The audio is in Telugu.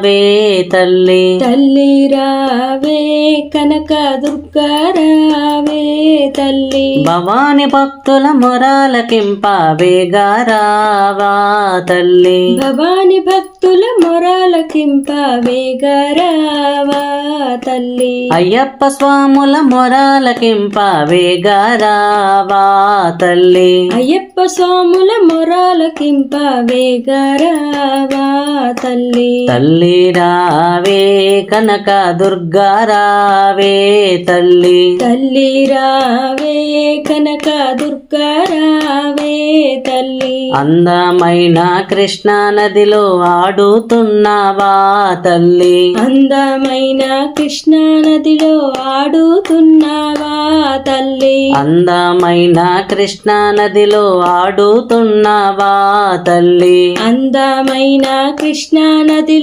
రావే తల్లి. తల్లి రావే కనక దుర్గా రావే తల్లి. భవాని భక్తుల మొరాలకింపవే గారావా తల్లి. భవాని భక్తుల మొరాలకింపవే గరావా తల్లి. అయ్యప్ప స్వాముల మొరాలకింపవే గారావా తల్లి. అయ్యప్ప స్వాముల మొరాలకింపవే గరావా తల్లి. తల్లి రావే కనక దుర్గా రావే తల్లి. తల్లి రావే కనక దుర్గా రావే అందమైన కృష్ణా నదిలో ఆడుతున్నావా తల్లి? అందమైన కృష్ణా నదిలో ఆడుతున్నావా తల్లి? అందమైన కృష్ణా నదిలో ఆడుతున్నావా తల్లి? అందమైన కృష్ణా నదిలో